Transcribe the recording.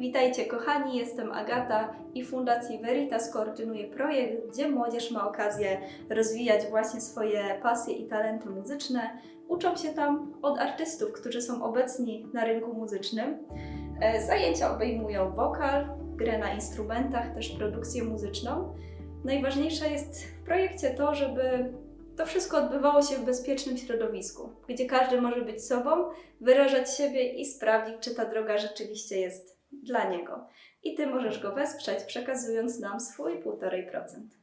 Witajcie kochani, jestem Agata i Fundacji Veritas koordynuję projekt, gdzie młodzież ma okazję rozwijać właśnie swoje pasje i talenty muzyczne. Uczą się tam od artystów, którzy są obecni na rynku muzycznym. E, Zajęcia obejmują wokal, grę na instrumentach, też produkcję muzyczną. Najważniejsze jest w projekcie to, żeby to wszystko odbywało się w bezpiecznym środowisku, gdzie każdy może być sobą, wyrażać siebie i sprawdzić, czy ta droga rzeczywiście jest dla niego. I Ty możesz go wesprzeć, przekazując nam swój 1,5%.